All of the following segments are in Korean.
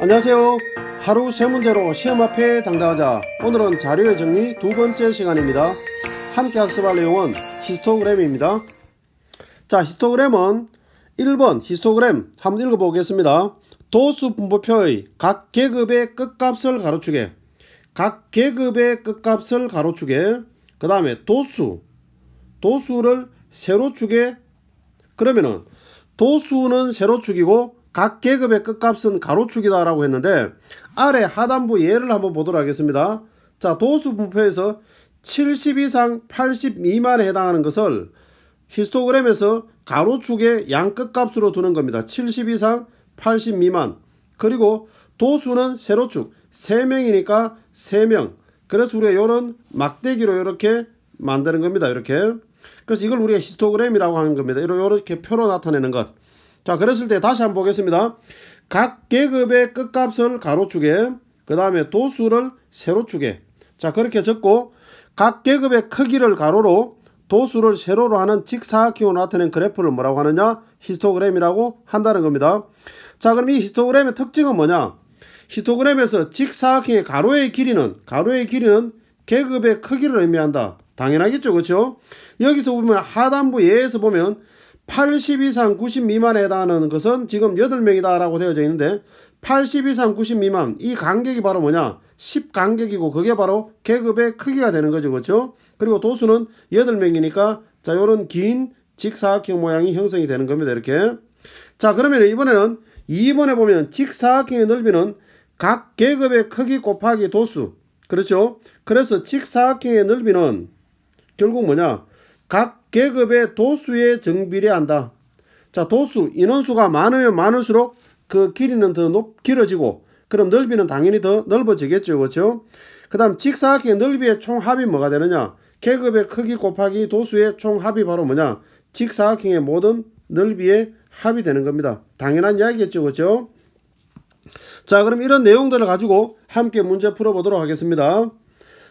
안녕하세요. 하루 세 문제로 시험 앞에 당당하자. 오늘은 자료의 정리 두 번째 시간입니다. 함께 학습할 내용은 히스토그램입니다. 자, 히스토그램은 1번 히스토그램 한번 읽어보겠습니다. 도수 분포표의 각 계급의 끝값을 가로추게. 각 계급의 끝값을 가로추게. 그 다음에 도수. 도수를 세로축에 그러면은 도수는 세로축이고 각 계급의 끝값은 가로축이다라고 했는데 아래 하단부 예를 한번 보도록 하겠습니다. 자, 도수 분포에서 70 이상 80 미만에 해당하는 것을 히스토그램에서 가로축의 양 끝값으로 두는 겁니다. 70 이상 80 미만. 그리고 도수는 세로축 3명이니까 3명. 그래서 우리가 이런 막대기로 이렇게 만드는 겁니다. 이렇게. 그래서 이걸 우리가 히스토그램이라고 하는 겁니다. 이렇게 표로 나타내는 것. 자, 그랬을 때 다시 한번 보겠습니다. 각 계급의 끝값을 가로축에, 그 다음에 도수를 세로축에. 자, 그렇게 적고, 각 계급의 크기를 가로로, 도수를 세로로 하는 직사각형으로 나타낸 그래프를 뭐라고 하느냐? 히스토그램이라고 한다는 겁니다. 자, 그럼 이 히스토그램의 특징은 뭐냐? 히스토그램에서 직사각형의 가로의 길이는, 가로의 길이는 계급의 크기를 의미한다. 당연하겠죠, 그렇죠? 여기서 보면 하단부 예에서 보면 80 이상 90 미만에 해당하는 것은 지금 8명이다 라고 되어져 있는데 80 이상 90 미만 이 간격이 바로 뭐냐? 10 간격이고 그게 바로 계급의 크기가 되는 거죠. 그렇죠? 그리고 도수는 8명이니까 자 요런 긴 직사각형 모양이 형성이 되는 겁니다 이렇게. 자 그러면 이번에는 2번에 보면 직사각형의 넓이는 각 계급의 크기 곱하기 도수. 그렇죠? 그래서 직사각형의 넓이는 결국 뭐냐 각 계급의 도수에 정비례한다. 자, 도수, 인원수가 많으면 많을수록 그 길이는 더 높, 길어지고, 그럼 넓이는 당연히 더 넓어지겠죠. 그렇죠? 그 다음, 직사각형의 넓이의 총합이 뭐가 되느냐? 계급의 크기 곱하기 도수의 총합이 바로 뭐냐? 직사각형의 모든 넓이의 합이 되는 겁니다. 당연한 이야기겠죠. 그렇죠? 자, 그럼 이런 내용들을 가지고 함께 문제 풀어보도록 하겠습니다.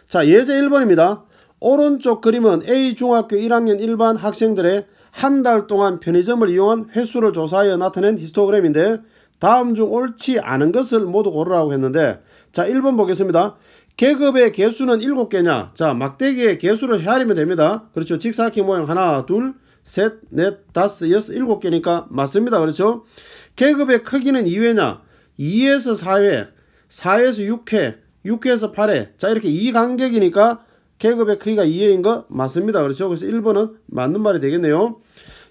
자, 예제 1번입니다. 오른쪽 그림은 A 중학교 1학년 일반 학생들의 한 달 동안 편의점을 이용한 횟수를 조사하여 나타낸 히스토그램인데 다음 중 옳지 않은 것을 모두 고르라고 했는데 자 1번 보겠습니다. 계급의 개수는 7개냐? 자 막대기의 개수를 헤아리면 됩니다. 그렇죠. 직사각형 모양 하나 둘 셋, 넷, 다섯, 여섯, 일곱 개니까 맞습니다. 그렇죠? 계급의 크기는 2회냐? 2에서 4회, 4에서 6회, 6회에서 8회. 자, 이렇게 2 간격이니까 계급의 크기가 2회인 거 맞습니다. 그렇죠? 그래서 1번은 맞는 말이 되겠네요.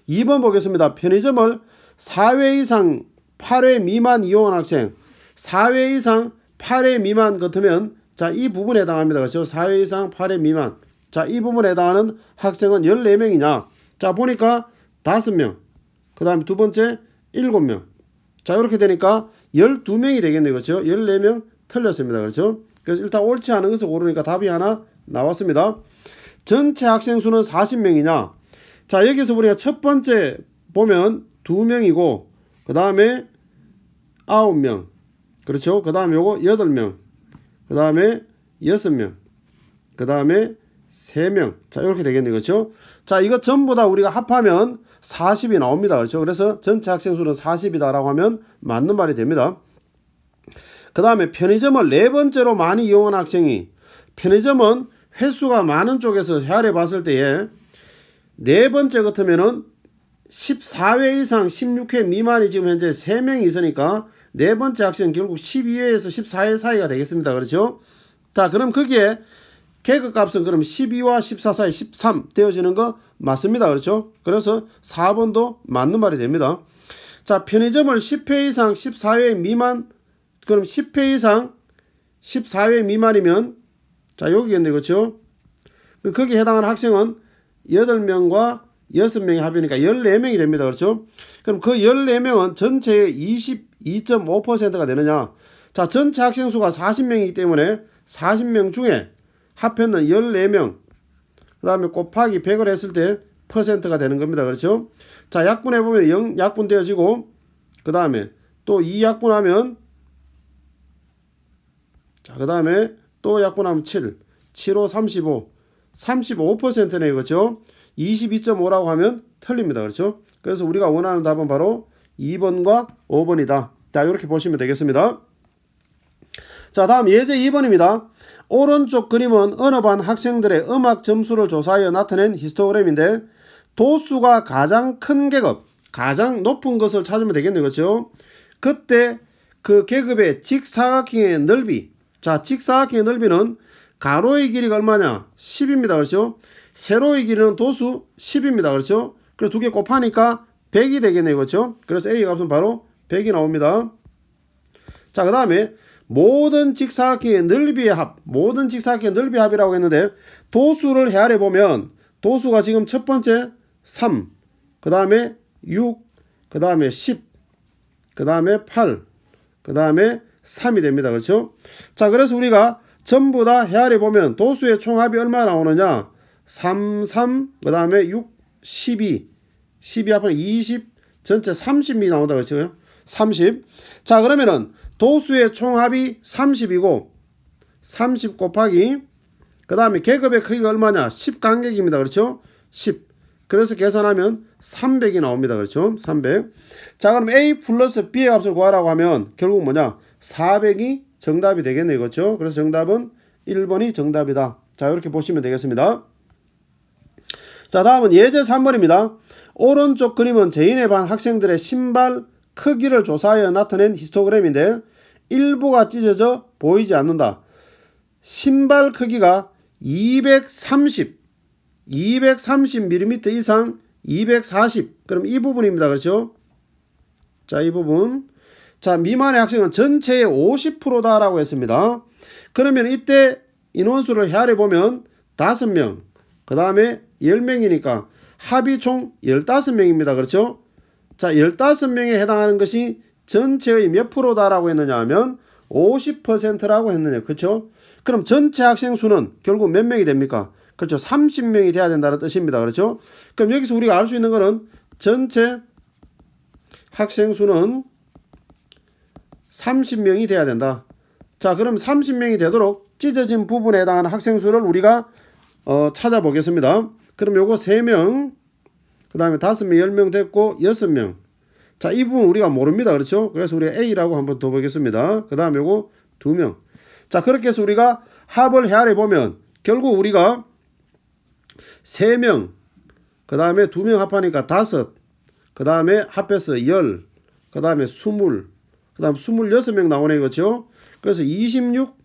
2번 보겠습니다. 편의점을 4회 이상 8회 미만 이용한 학생 4회 이상 8회 미만 같으면 자, 이 부분에 해당합니다. 그렇죠? 4회 이상 8회 미만. 자, 이 부분에 해당하는 학생은 14명이냐? 자, 보니까 5명. 그 다음에 두 번째 7명. 자, 이렇게 되니까 12명이 되겠네요. 그렇죠? 14명 틀렸습니다. 그렇죠? 그래서 일단 옳지 않은 것을 고르니까 답이 하나 나왔습니다. 전체 학생 수는 40명이냐? 자, 여기서 우리가 첫 번째 보면 2명이고, 그 다음에 9명. 그렇죠? 그 다음에 요거 8명. 그 다음에 6명. 그 다음에 3명. 자, 이렇게 되겠네요. 그렇죠? 자, 이거 전부 다 우리가 합하면 40이 나옵니다. 그렇죠? 그래서 전체 학생 수는 40이다라고 하면 맞는 말이 됩니다. 그 다음에 편의점을 네 번째로 많이 이용한 학생이 편의점은 횟수가 많은 쪽에서 헤아려 봤을 때에 네 번째 같으면은 14회 이상 16회 미만이 지금 현재 3명이 있으니까 네 번째 학생 결국 12회에서 14회 사이가 되겠습니다. 그렇죠? 자, 그럼 거기에 계급 값은 그럼 12와 14 사이 13 되어지는 거 맞습니다. 그렇죠? 그래서 4번도 맞는 말이 됩니다. 자, 편의점을 10회 이상 14회 미만 그럼 10회 이상 14회 미만이면 자 여기겠네 그렇죠 거기에 해당하는 학생은 8명과 6명의 합이니까 14명이 됩니다 그렇죠? 그럼 그 14명은 전체의 22.5%가 되느냐? 자 전체 학생 수가 40명이기 때문에 40명 중에 합했는 14명 그 다음에 곱하기 100을 했을 때 퍼센트가 되는 겁니다 그렇죠? 자 약분해 보면 0 약분 되어지고 그 다음에 또 2 약분하면 자, 그 다음에 또 약분하면 7, 7, 5, 35, 35%네요. 그렇죠? 22.5라고 하면 틀립니다. 그렇죠? 그래서 우리가 원하는 답은 바로 2번과 5번이다. 자, 이렇게 보시면 되겠습니다. 자, 다음 예제 2번입니다. 오른쪽 그림은 어느 반 학생들의 음악 점수를 조사하여 나타낸 히스토그램인데 도수가 가장 큰 계급, 가장 높은 것을 찾으면 되겠네요. 그렇죠? 그때 그 계급의 직사각형의 넓이, 자, 직사각형의 넓이는 가로의 길이가 얼마냐? 10입니다. 그렇죠? 세로의 길이는 도수 10입니다. 그렇죠? 그래서 두 개 곱하니까 100이 되겠네요. 그렇죠? 그래서 A 값은 바로 100이 나옵니다. 자, 그 다음에 모든 직사각형의 넓이의 합, 모든 직사각형의 넓이의 합이라고 했는데 도수를 헤아려 보면 도수가 지금 첫 번째 3, 그 다음에 6, 그 다음에 10, 그 다음에 8, 그 다음에 3이 됩니다. 그렇죠? 자, 그래서 우리가 전부 다 헤아려 보면 도수의 총합이 얼마 나오느냐? 3, 3, 그 다음에 6, 12, 12 앞에 20, 전체 30이 나온다. 그렇죠? 30. 자, 그러면은 도수의 총합이 30이고 30 곱하기 그 다음에 계급의 크기가 얼마냐? 10 간격입니다. 그렇죠? 10. 그래서 계산하면 300이 나옵니다. 그렇죠? 300. 자, 그럼 A 플러스 B의 값을 구하라고 하면 결국 뭐냐? 400이 정답이 되겠네요. 그렇죠? 그래서 정답은 1번이 정답이다. 자, 이렇게 보시면 되겠습니다. 자, 다음은 예제 3번입니다. 오른쪽 그림은 제1의 반 학생들의 신발 크기를 조사하여 나타낸 히스토그램인데 일부가 찢어져 보이지 않는다. 신발 크기가 230, 230mm 이상 240. 그럼 이 부분입니다. 그렇죠? 자, 이 부분. 자, 미만의 학생은 전체의 50%다라고 했습니다. 그러면 이때 인원수를 헤아려 보면 5명, 그 다음에 10명이니까 합이 총 15명입니다. 그렇죠? 자, 15명에 해당하는 것이 전체의 몇 프로다라고 했느냐 하면 50%라고 했느냐. 그렇죠? 그럼 전체 학생 수는 결국 몇 명이 됩니까? 그렇죠. 30명이 돼야 된다는 뜻입니다. 그렇죠? 그럼 여기서 우리가 알 수 있는 것은 전체 학생 수는 30명이 돼야 된다. 자, 그럼 30명이 되도록 찢어진 부분에 해당하는 학생 수를 우리가 어, 찾아보겠습니다. 그럼 요거 3명, 그 다음에 5명, 10명 됐고 6명. 자, 이 부분 우리가 모릅니다. 그렇죠? 그래서 우리가 A라고 한번 더 보겠습니다. 그 다음에 요거 2명. 자, 그렇게 해서 우리가 합을 헤아려 보면 결국 우리가 3명, 그 다음에 2명 합하니까 5, 그 다음에 합해서 10, 그 다음에 20, 그 다음 26명 나오네, 그렇죠? 그래서 26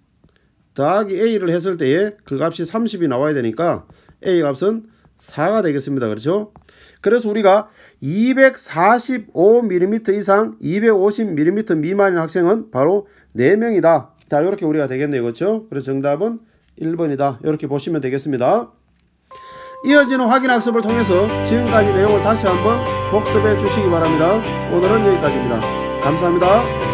더하기 A를 했을 때에 그 값이 30이 나와야 되니까 A 값은 4가 되겠습니다. 그렇죠? 그래서 우리가 245mm 이상 250mm 미만인 학생은 바로 4명이다. 자, 이렇게 우리가 되겠네요. 그렇죠? 그래서 정답은 1번이다. 이렇게 보시면 되겠습니다. 이어지는 확인 학습을 통해서 지금까지 내용을 다시 한번 복습해 주시기 바랍니다. 오늘은 여기까지입니다. 감사합니다.